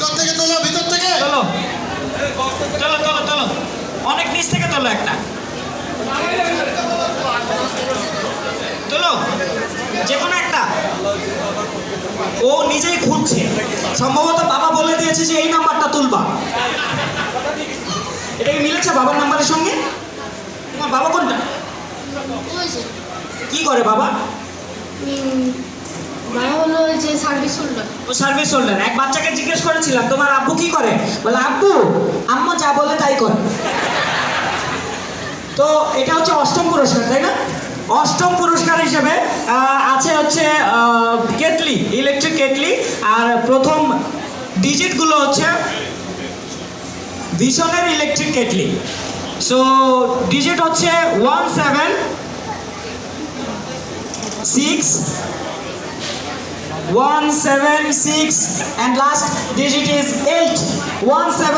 ভিতর থেকে তোলো ভিতর থেকে। চলো। চলো চলো চলো। অনেক নিচ থেকে তোলো একটা। তোলো। যে কোনো একটা। ও নিজেই খুঁজছে। সম্ভবত বাবা বলে দিয়েছে যে এই নাম্বারটা তুলবা। এটা কি মিলেছে বাবার নাম্বারের সঙ্গে? তোমার বাবা কোনটা? কি করে বাবা? সার্ভিস হোল্ডার ও সার্ভিস হোল্ডার এক বাচ্চাকে জিজ্ঞেস করেছিলাম, তোমার আব্বু কি করে? বলে, আব্বু, আম্মু যা বলে তাই করে। তো এটা হচ্ছে অষ্টম পুরস্কার, তাই না? অষ্টম পুরস্কার হিসেবে আছে হচ্ছে কেটলি ইলেকট্রিক কেটলি। আর প্রথম ডিজিটগুলো হচ্ছে ভিশনের ইলেকট্রিক কেটলি। সো ডিজিট হচ্ছে one seven six 176 and last digit is 8 17